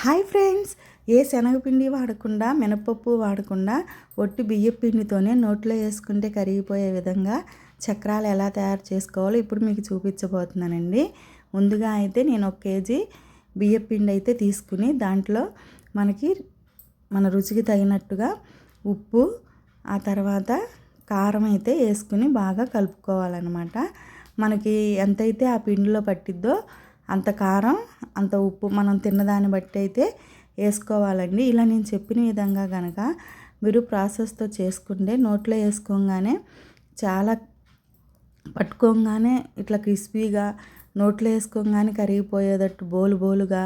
Hi friends. ఏ శనగపిండి వాడకుండా మినపప్పు వాడకుండా ఒట్టి బియ్య పిండితోనే నోట్లో వేసుకుంటే కరిగిపోయే విధంగా చక్రాలు ఎలా తయారు చేసుకోవాలో ఇప్పుడు మీకు చూపించబోతున్నానండి. ముందుగా అయితే నేను ఒక కేజీ బియ్య పిండి అయితే తీసుకుని దాంట్లో మనకి మన రుచికి తగినట్టుగా ఉప్పు ఆ తర్వాత కారం అయితే వేసుకుని బాగా కలుపుకోవాలన్నమాట. మనకి ఎంతైతే ఆ పిండిలో పట్టిద్దో అంత కారం అంత ఉప్పు మనం తిన్నదాన్ని బట్టి అయితే వేసుకోవాలండి. ఇలా నేను చెప్పిన విధంగా కనుక మీరు ప్రాసెస్తో చేసుకుంటే నోట్లో వేసుకోగానే చాలా పట్టుకోగానే ఇట్లా క్రిస్పీగా నోట్లో వేసుకోగానే కరిగిపోయేటట్టు బోలు బోలుగా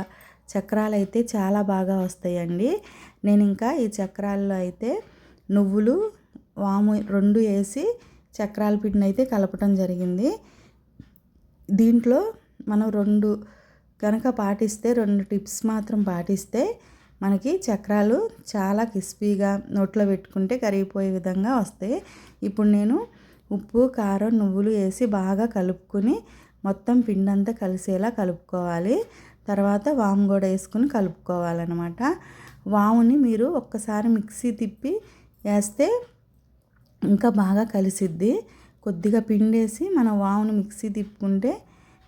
చక్రాలు అయితే చాలా బాగా వస్తాయండి. నేను ఇంకా ఈ చక్రాల్లో అయితే నువ్వులు వాము రెండు వేసి చక్రాల పిండిని అయితే కలపటం జరిగింది. దీంట్లో మనం రెండు కనుక పాటిస్తే రెండు టిప్స్ మాత్రం పాటిస్తే మనకి చక్రాలు చాలా క్రిస్పీగా నోట్లో పెట్టుకుంటే కరిగిపోయే విధంగా వస్తాయి. ఇప్పుడు నేను ఉప్పు కారం నువ్వులు వేసి బాగా కలుపుకొని మొత్తం పిండంతా కలిసేలా కలుపుకోవాలి. తర్వాత వాము కూడా వేసుకుని కలుపుకోవాలన్నమాట. వాముని మీరు ఒక్కసారి మిక్సీ తిప్పి వేస్తే ఇంకా బాగా కలిసిద్ది. కొద్దిగా పిండి వేసి మనం వాముని మిక్సీ తిప్పుకుంటే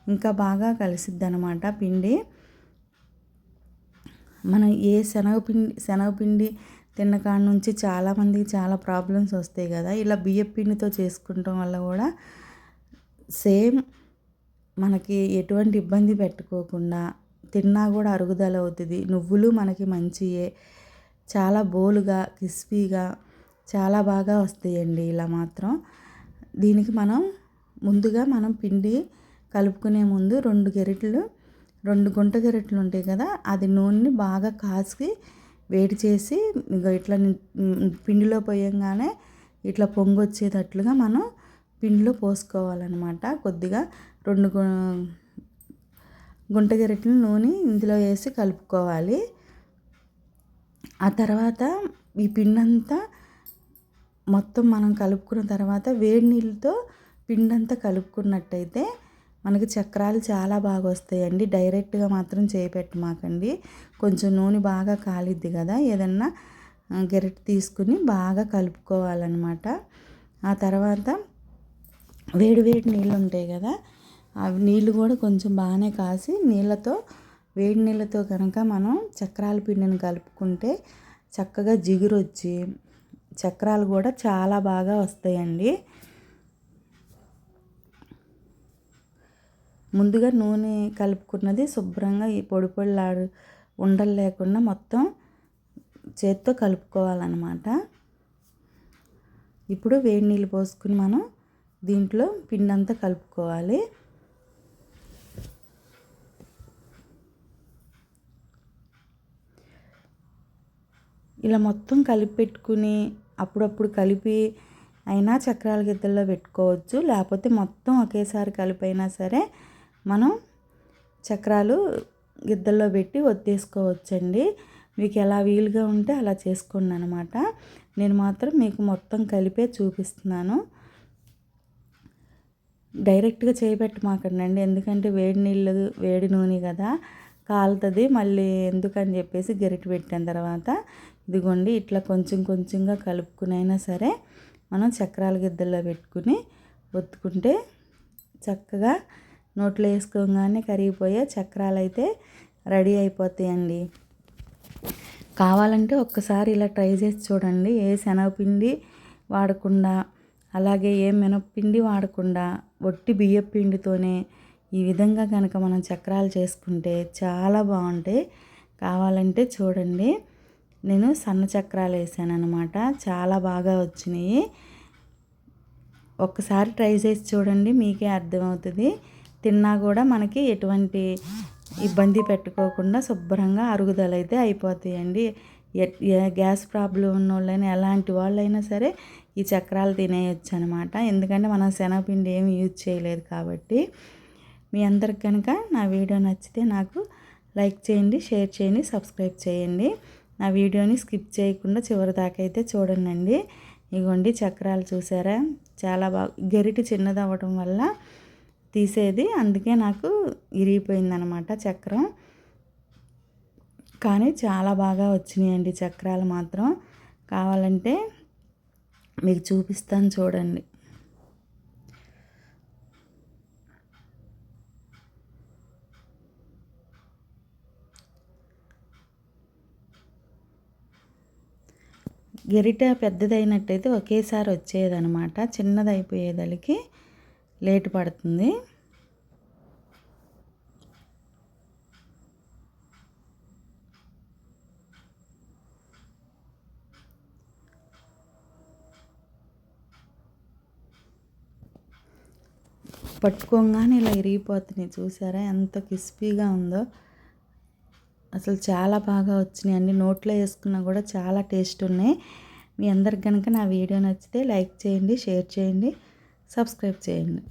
ఇంకా బాగా కలిసిద్ది అనమాట పిండి. మనం ఏ శనగపిండి శనగపిండి తిన్నకాడ నుంచి చాలామందికి చాలా ప్రాబ్లమ్స్ వస్తాయి కదా. ఇలా బియ్యం పిండితో చేసుకుంటాం వల్ల కూడా సేమ్ మనకి ఎటువంటి ఇబ్బంది పెట్టుకోకుండా తిన్నా కూడా అరుగుదల అవుతుంది. నువ్వులు మనకి మంచియే. చాలా బోలుగా క్రిస్పీగా చాలా బాగా వస్తాయండి. ఇలా మాత్రం దీనికి మనం ముందుగా మనం పిండి కలుపుకునే ముందు రెండు గెరిటలు రెండు గుంట గెరిటలు ఉంటాయి కదా అది నూనెని బాగా కాసి వేడి చేసి ఇట్లా పిండిలో పోయంగానే ఇట్లా పొంగు వచ్చేటట్లుగా మనం పిండిలో పోసుకోవాలన్నమాట. కొద్దిగా రెండు గుంట గెరిటలు నూనె ఇందులో వేసి కలుపుకోవాలి. ఆ తర్వాత ఈ పిండంతా మొత్తం మనం కలుపుకున్న తర్వాత వేడి నీళ్ళతో పిండంతా కలుపుకున్నట్టయితే మనకి చక్రాలు చాలా బాగా వస్తాయండి. డైరెక్ట్గా మాత్రం చేపెట్టమాకండి కొంచెం నూనె బాగా కాలిద్ది కదా ఏదన్నా గెరటి తీసుకుని బాగా కలుపుకోవాలన్నమాట. ఆ తర్వాత వేడి వేడి నీళ్ళు ఉంటాయి కదా అవి నీళ్ళు కూడా కొంచెం బాగానే కాసి నీళ్ళతో వేడి నీళ్ళతో కనుక మనం చక్రాల పిండిని కలుపుకుంటే చక్కగా జిగురు వచ్చి చక్రాలు కూడా చాలా బాగా వస్తాయండి. ముందుగా నూనె కలుపుకున్నది శుభ్రంగా ఈ పొడి పొడిలాడు ఉండలు లేకుండా మొత్తం చేత్తో కలుపుకోవాలన్నమాట. ఇప్పుడు వేడి నీళ్ళు పోసుకుని మనం దీంట్లో పిండి అంతా కలుపుకోవాలి. ఇలా మొత్తం కలిపి పెట్టుకుని అప్పుడప్పుడు కలిపి అయినా చక్రాల గిద్దల్లో పెట్టుకోవచ్చు. లేకపోతే మొత్తం ఒకేసారి కలిపైనా సరే మనం చక్రాలు గిద్దల్లో పెట్టి ఒత్తేసుకోవచ్చండి. మీకు ఎలా వీలుగా ఉంటే అలా చేసుకోండి అనమాట నేను మాత్రం మీకు మొత్తం కలిపే చూపిస్తున్నాను. డైరెక్ట్గా చేయబెట్టమాకండి ఎందుకంటే వేడి నీళ్ళు వేడి నూనె కదా కాలుతుంది. మళ్ళీ ఎందుకని చెప్పేసి గరిటె పెట్టిన తర్వాత ఇదిగోండి ఇట్లా కొంచెం కొంచెంగా కలుపుకునైనా సరే మనం చక్రాల గిద్దల్లో పెట్టుకుని ఒత్తుకుంటే చక్కగా నోట్లో వేసుకోగానే కరిగిపోయే చక్రాలు అయితే రెడీ అయిపోతాయండి. కావాలంటే ఒక్కసారి ఇలా ట్రై చేసి చూడండి. ఏ శనగపిండి వాడకుండా అలాగే ఏ మినప్పిండి వాడకుండా ఒట్టి బియ్యపిండితోనే ఈ విధంగా కనుక మనం చక్రాలు చేసుకుంటే చాలా బాగుంటాయి. కావాలంటే చూడండి. నేను సన్న చక్రాలు వేసాను అనమాట చాలా బాగా వచ్చినాయి. ఒక్కసారి ట్రై చేసి చూడండి. మీకే అర్థమవుతుంది. తిన్నా కూడా మనకి ఎటువంటి ఇబ్బంది పెట్టుకోకుండా శుభ్రంగా అరుగుదల అయితే అయిపోతాయండి గ్యాస్ ప్రాబ్లం ఉన్న వాళ్ళైనా ఎలాంటి వాళ్ళైనా సరే ఈ చక్రాలు తినేయచ్చు అనమాట ఎందుకంటే మనం శనగపిండి ఏమి యూజ్ చేయలేదు కాబట్టి. మీ అందరికి కనుక నా వీడియో నచ్చితే నాకు లైక్ చేయండి షేర్ చేయండి సబ్స్క్రైబ్ చేయండి. నా వీడియోని స్కిప్ చేయకుండా చివరి దాకా అయితే చూడండి ఇగోండి చక్రాలు చూసారా? చాలా బాగా గెరిటి చిన్నది అవ్వడం వల్ల తీసేది. అందుకే నాకు ఇరిగిపోయిందనమాట చక్రం. కానీ చాలా బాగా వచ్చినాయండి చక్రాలు మాత్రం. కావాలంటే మీకు చూపిస్తాను చూడండి. గెరిట పెద్దదైనట్టయితే ఒకేసారి వచ్చేదనమాట చిన్నదైపోయేదలికి. అయిపోయేదలికి లేటు పడుతుంది. పట్టుకోగానే ఇలా ఇరిగిపోతున్నాయి. చూసారా ఎంత క్రిస్పీగా ఉందో. అసలు చాలా బాగా వచ్చినాయి. అన్ని నోట్లో వేసుకున్నా కూడా చాలా టేస్ట్ ఉన్నాయి. మీ అందరికి కనుక నా వీడియో నచ్చితే లైక్ చేయండి షేర్ చేయండి. సబ్స్క్రైబ్ చేయండి.